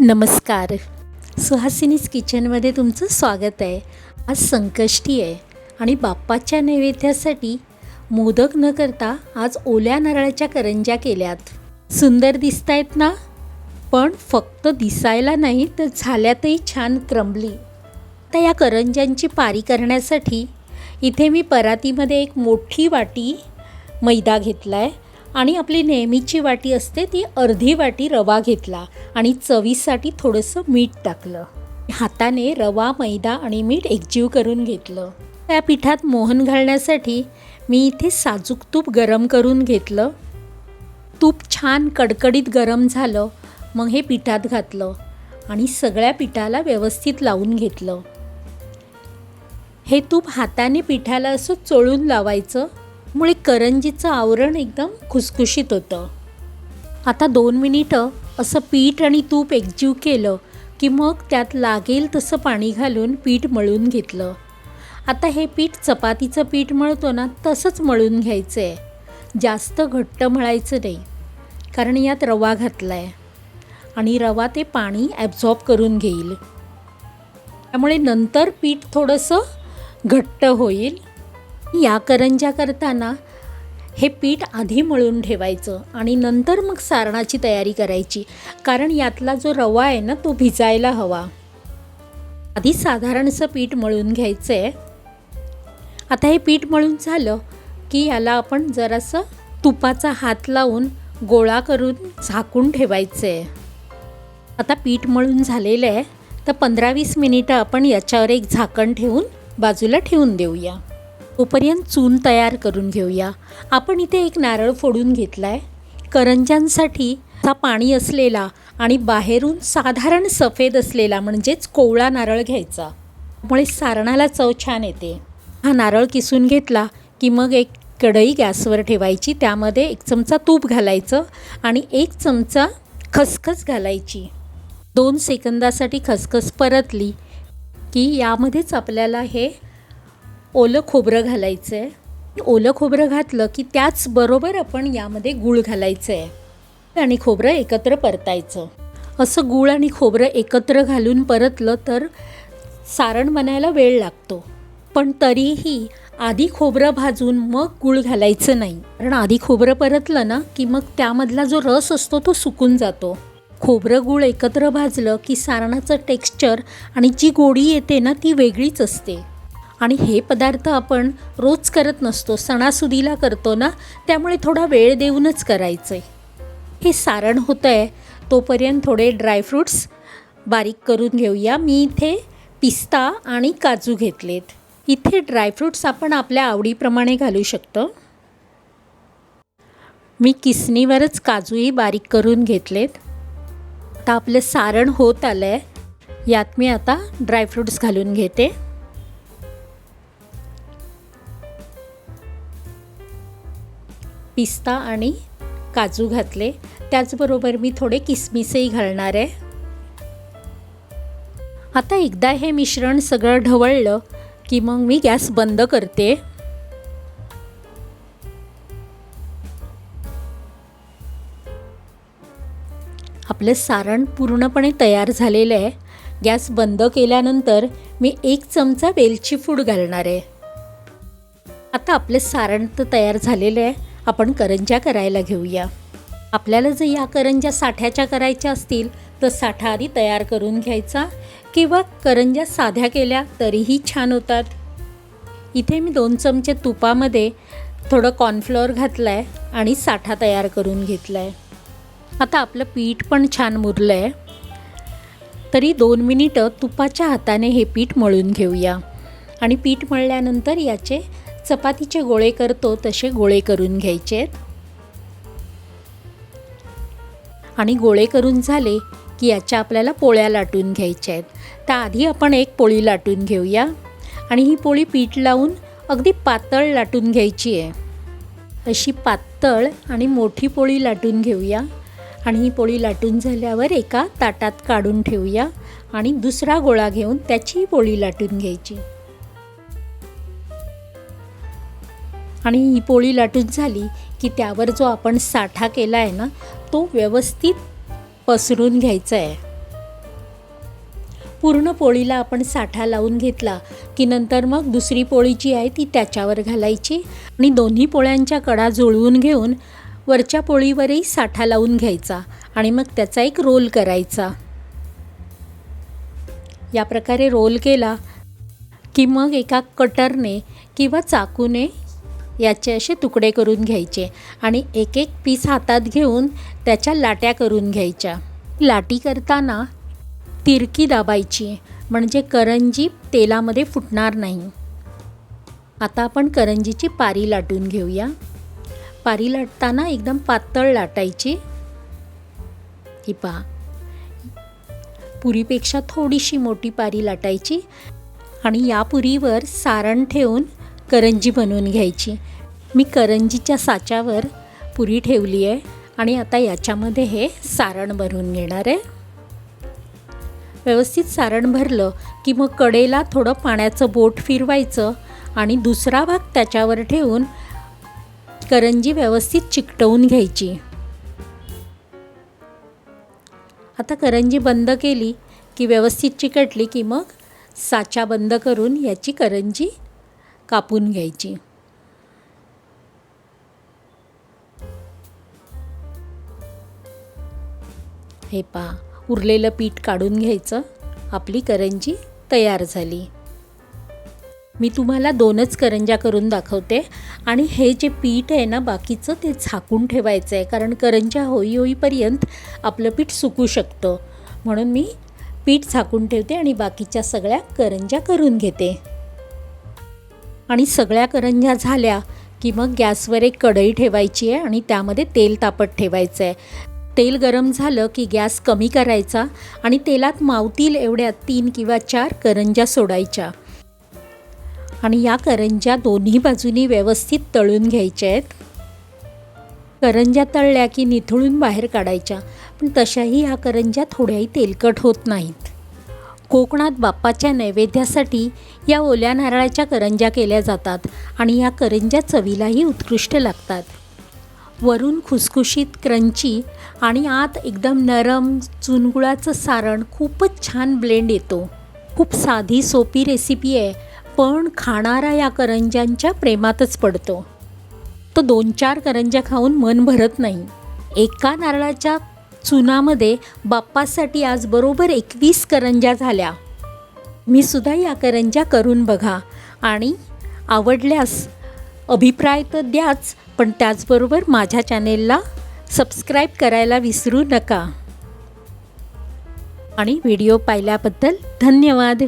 नमस्कार. सुहासिनीज किचनमध्ये तुमचं स्वागत आहे. आज संकष्टी आहे आणि बाप्पाच्या नैवेद्यासाठी मोदक न करता आज ओल्या नारळाच्या करंज्या केल्यात. सुंदर दिसत आहेत ना? पण फक्त दिसायला नाही तर झाल्यातही छान क्रमली. तर या करंज्यांची पारी करण्यासाठी इथे मी परातीमध्ये एक मोठी वाटी मैदा घेतला आहे आणि आपली नेहमीची वाटी असते ती अर्धी वाटी रवा घेतला आणि चवीसाठी थोडंसं मीठ टाकलं. हाताने रवा मैदा आणि मीठ एकजीव करून घेतलं. त्या पिठात मोहन घालण्यासाठी मी इथे साजूक तूप गरम करून घेतलं. तूप छान कडकडीत गरम झालं मग हे पिठात घातलं आणि सगळ्या पिठाला व्यवस्थित लावून घेतलं. हे तूप हाताने पिठाला असं चोळून लावायचं मुळे करंजीचं आवरण एकदम खुसखुशीत होतं. आता दोन मिनिटं असं पीठ आणि तूप एकजीव केलं की मग त्यात लागेल तसं पाणी घालून पीठ मळून घेतलं. आता हे पीठ चपातीचं पीठ मळतो ना तसंच मळून घ्यायचं आहे जास्त घट्ट मळायचं नाही कारण यात रवा घातला आहे आणि रवा ते पाणी ॲब्झॉर्ब करून घेईल. त्यामुळे नंतर पीठ थोडंसं घट्ट होईल. या करंज्या करताना हे पीठ आधी मळून ठेवायचं आणि नंतर मग सारणाची तयारी करायची. कारण यातला जो रवा आहे ना तो भिजायला हवा. आधी साधारणसं पीठ मळून घ्यायचं आहे आता हे पीठ मळून झालं की याला आपण जरासं तुपाचा हात लावून गोळा करून झाकून ठेवायचं आहे आता पीठ मळून झालेलं आहे. तर पंधरा वीस मिनिटं आपण याच्यावर एक झाकण ठेवून बाजूला ठेवून देऊया. तोपर्यंत चून तयार करून घेऊया. आपण इथे एक नारळ फोडून घेतला आहे करंज्यांसाठी हा पाणी असलेला आणि बाहेरून साधारण सफेद असलेला म्हणजेच कोवळा नारळ घ्यायचा. त्यामुळे सारणाला चव छान येते. हा नारळ किसून घेतला की मग एक कढई गॅसवर ठेवायची. त्यामध्ये एक चमचा तूप घालायचं आणि एक चमचा खसखस घालायची. दोन सेकंदासाठी खसखस परतली की यामध्येच आपल्याला हे ओलं खोबरं घालायचं आहे ओलं खोबरं घातलं की त्याचबरोबर आपण यामध्ये गूळ घालायचं आहे आणि खोबरं एकत्र परतायचं. असं गूळ आणि खोबरं एकत्र घालून परतलं तर सारण बनायला वेळ लागतो. पण तरीही आधी खोबरं भाजून मग गूळ घालायचं नाही. कारण आधी खोबरं परतलं ना की मग त्यामधला जो रस असतो तो सुकून जातो. खोबरं गूळ एकत्र भाजलं की सारणाचं टेक्स्चर आणि जी गोडी येते ना ती वेगळीच असते. आणि हे पदार्थ आपण रोज करत नसतो सणासुदीला करतो ना त्यामुळे थोडा वेळ देऊनच करायचं आहे हे सारण होतं आहे तोपर्यंत थोडे ड्रायफ्रूट्स बारीक करून घेऊया. मी इथे पिस्ता आणि काजू घेतलेत. इथे ड्रायफ्रूट्स आपण आपल्या आवडीप्रमाणे घालू शकतो. मी किसनीवरच काजूही बारीक करून घेतलेत. आता आपलं सारण होत आलं आहे यात मी आता ड्रायफ्रूट्स घालून घेते. पिस्ता आणि काजू घातले. त्याचबरोबर मी थोडे किसमिसही घालणार आहे. आता एकदा हे मिश्रण सगळं ढवळलं की मग मी गॅस बंद करते. आपलं सारण पूर्णपणे तयार झालेलं आहे. गॅस बंद केल्यानंतर मी एक चमचा वेलची फूड घालणार आहे. आता आपलं सारण तर तयार झालेलं आहे. आपण करंज्या करायला घेऊया. आपल्याला जर या करंज्या साठ्याच्या करायच्या असतील तर साठा आधी तयार करून घ्यायचा किंवा करंज्या साध्या केल्या तरीही छान होतात. इथे मी दोन चमचे तुपामध्ये थोडं कॉर्नफ्लॉवर घातलं आहे आणि साठा तयार करून घेतला आहे आता आपलं पीठ पण छान मुरलं आहे तरी दोन मिनिटं तुपाच्या हाताने हे पीठ मळून घेऊया. आणि पीठ मळल्यानंतर याचे चपातीचे गोळे करतो तसे गोळे करून घ्यायचे. आहेत आणि गोळे करून झाले की याच्या आपल्याला पोळ्या लाटून घ्यायच्या आहेत. त्याआधी आपण एक पोळी लाटून घेऊया. आणि ही पोळी पीठ लावून अगदी पातळ लाटून घ्यायची आहे. अशी पातळ आणि मोठी पोळी लाटून घेऊया. आणि ही पोळी लाटून झाल्यावर एका ताटात काढून ठेवूया. आणि दुसरा गोळा घेऊन त्याची पोळी लाटून घ्यायची. आणि ही पोळी लाटून झाली की त्यावर जो आपण साठा केला आहे ना तो व्यवस्थित पसरून घ्यायचा आहे. पूर्ण पोळीला आपण साठा लावून घेतला की नंतर मग दुसरी पोळी जी आहे ती त्याच्यावर घालायची आणि दोन्ही पोळ्यांच्या कडा जुळवून घेऊन वरच्या पोळीवरही साठा लावून घ्यायचा आणि मग त्याचा एक रोल करायचा. या प्रकारे रोल केला की मग एका कटरने किंवा चाकूने याचे असे तुकडे करून घ्यायचे आणि एक एक पीस हातात घेऊन त्याच्या लाट्या करून घ्यायच्या. लाटी करताना तिरकी दाबायची म्हणजे करंजी तेलामध्ये फुटणार नाही. आता आपण करंजीची पारी लाटून घेऊया. पारी लाटताना एकदम पातळ लाटायची. ही पहा. पुरीपेक्षा थोडीशी मोठी पारी लाटायची आणि या पुरीवर सारण ठेवून करंजी बनवून घ्यायची. मी करंजीच्या साच्यावर पुरी ठेवली आहे आणि आता याच्यामध्ये हे सारण भरून घेणार आहे. व्यवस्थित सारण भरलं की मग कडेला थोडं पाण्याचं बोट फिरवायचं आणि दुसरा भाग त्याच्यावर ठेवून करंजी व्यवस्थित चिकटवून घ्यायची. आता करंजी बंद केली की व्यवस्थित चिकटली की मग साचा बंद करून याची करंजी कापून घ्यायची. हे पहा उरलेलं पीठ काढून घ्यायचं. आपली करंजी तयार झाली. मी तुम्हाला दोनच करंज्या करून दाखवते आणि हे जे पीठ आहे ना बाकीचं ते झाकून ठेवायचं आहे कारण करंज्या होई होईपर्यंत आपलं पीठ सुकू शकतं. म्हणून मी पीठ झाकून ठेवते आणि बाकीच्या सगळ्या करंज्या करून घेते. आणि सगळ्या करंज्या झाल्या की मग गॅसवर एक कढई ठेवायची आहे आणि त्यामध्ये तेल तापत ठेवायचं आहे. तेल गरम झालं की गॅस कमी करायचा आणि तेलात मावतील एवढ्या तीन किंवा चार करंज्या सोडायच्या. आणि या करंज्या दोन्ही बाजूनी व्यवस्थित तळून घ्यायच्या आहेत. करंज्या तळल्या की निथळून बाहेर काढायच्या पण तशाही ह्या करंज्या थोड्याही तेलकट होत नाहीत. कोकणात बाप्पाच्या नैवेद्यासाठी या ओल्या नारळाच्या करंज्या केल्या जातात आणि या करंज्या चवीलाही उत्कृष्ट लागतात. वरून खुसखुशीत क्रंची आणि आत एकदम नरम चुनगुळाचं सारण खूपच छान ब्लेंड येतो. खूप साधी सोपी रेसिपी आहे पण खाणारा या करंज्यांच्या प्रेमातच पडतो. तो दोन चार करंज्या खाऊन मन भरत नाही. एका नारळाच्या चुनामध्ये बाप्पासाठी आज बरोबर एकवीस करंज्या झाल्या. मी सुद्धा या करंज्या करून बघा. आणि आवडल्यास अभिप्राय तर द्याच पण त्याचबरोबर माझ्या चॅनेलला सबस्क्राईब करायला विसरू नका. आणि व्हिडिओ पाहिल्याबद्दल धन्यवाद.